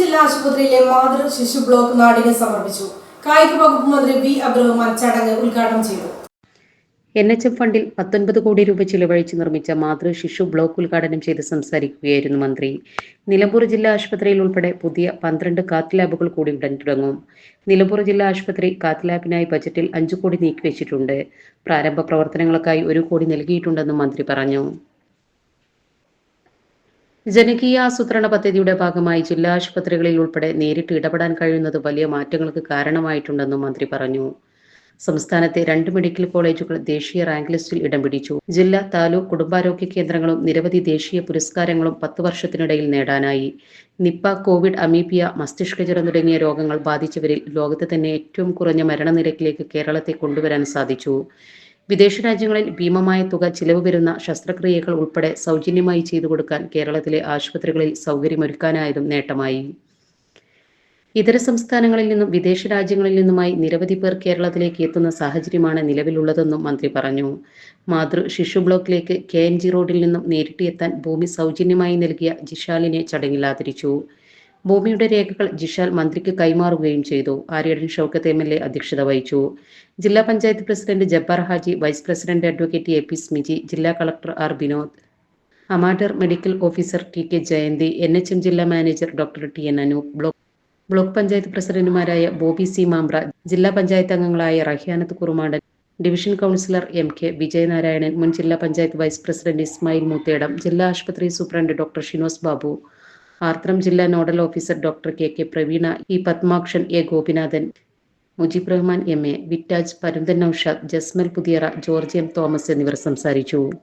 ജില്ലാ ആശുപത്രിയിലെ മാതൃ ശിശു ബ്ലോക്ക് നാടിന് സമർപ്പിച്ചു. കായിക വകുപ്പ് മന്ത്രി വി അബ്രഹ്മാൻ ചടങ്ങ് ഉദ്ഘാടനം ചെയ്തു. എൻ എച്ച് എം ഫണ്ടിൽ പത്തൊൻപത് കോടി രൂപ ചിലവഴിച്ച് നിർമ്മിച്ച മാതൃ ശിശു ബ്ലോക്ക് ഉദ്ഘാടനം ചെയ്ത് സംസാരിക്കുകയായിരുന്നു മന്ത്രി. നിലമ്പൂർ ജില്ലാ ആശുപത്രിയിൽ ഉൾപ്പെടെ പുതിയ പന്ത്രണ്ട് കാത്ത് ലാബുകൾ കൂടി ഉടൻ തുടങ്ങും. നിലമ്പൂർ ജില്ലാ ആശുപത്രി കാത്ത് ലാബിനായി ബജറ്റിൽ അഞ്ചു കോടി നീക്കിവെച്ചിട്ടുണ്ട്. പ്രാരംഭ പ്രവർത്തനങ്ങൾക്കായി ഒരു കോടി നൽകിയിട്ടുണ്ടെന്നും മന്ത്രി പറഞ്ഞു. ജനകീയ ആസൂത്രണ പദ്ധതിയുടെ ഭാഗമായി ജില്ലാ ആശുപത്രികളിൽ ഉൾപ്പെടെ നേരിട്ട് ഇടപെടാൻ കഴിയുന്നത് വലിയ മാറ്റങ്ങൾക്ക് കാരണമായിട്ടുണ്ടെന്നും മന്ത്രി പറഞ്ഞു. സംസ്ഥാനത്തെ രണ്ട് മെഡിക്കൽ കോളേജുകൾ ദേശീയ റാങ്ക് ലിസ്റ്റിൽ ഇടം പിടിച്ചു. ജില്ലാ താലൂക്ക് കുടുംബാരോഗ്യ കേന്ദ്രങ്ങളും നിരവധി ദേശീയ പുരസ്കാരങ്ങളും പത്ത് വർഷത്തിനിടയിൽ നേടാനായി. നിപ്പ കോവിഡ് അമീബിയ മസ്തിഷ്കജ്വരം തുടങ്ങിയ രോഗങ്ങൾ ബാധിച്ചവരിൽ ലോകത്തെ തന്നെ ഏറ്റവും കുറഞ്ഞ മരണനിരക്കിലേക്ക് കേരളത്തെ കൊണ്ടുവരാൻ സാധിച്ചു. വിദേശ രാജ്യങ്ങളിൽ ഭീമമായ തുക ചിലവ് വരുന്ന ശസ്ത്രക്രിയകൾ ഉൾപ്പെടെ സൗജന്യമായി ചെയ്തു കൊടുക്കാൻ കേരളത്തിലെ ആശുപത്രികളിൽ സൗകര്യമൊരുക്കാനായതും നേട്ടമായി. ഇതര സംസ്ഥാനങ്ങളിൽ നിന്നും വിദേശ രാജ്യങ്ങളിൽ നിന്നുമായി നിരവധി പേർ കേരളത്തിലേക്ക് എത്തുന്ന സാഹചര്യമാണ് നിലവിലുള്ളതെന്നും മന്ത്രി പറഞ്ഞു. മാതൃ ശിശു ബ്ലോക്കിലേക്ക് കെ എൻ ജി റോഡിൽ നിന്നും നേരിട്ട് എത്താൻ ഭൂമി സൗജന്യമായി നൽകിയ ജിഷാലിനെ ചടങ്ങിൽ ആദരിച്ചു. ഭൂമിയുടെ രേഖകൾ ജിഷാൽ മന്ത്രിക്ക് കൈമാറുകയും ചെയ്തു. Aryadan Shoukath M L A അധ്യക്ഷത വഹിച്ചു. ജില്ലാ panchayat president Jabbar Haji vice president advocate A P Smiji ജില്ലാ collector R Vinod അമാഡർ medical officer T K Jayanthi N H M ജില്ലാ manager doctor T N Anoop block block panchayat പ്രസിഡന്റുമാരായ Bobby C Mampra ജില്ലാ പഞ്ചായത്ത് അംഗങ്ങളായ Rahyanath Kurumadan division councillor M K Vijayanarayanan മുൻ ജില്ലാ panchayat vice president Ismail Moothedam ജില്ലാ ആശുപത്രി superintendent doctor Shinos Babu Ardram ജില്ലാ nodal officer doctor K K Praveena E Padmakshan A Gopinathan Mujeeb Rahman M A Vittaj Parunthan Naushad Jasmal Puthiyara George M Thomas എന്നിവർ സംസാരിച്ചു.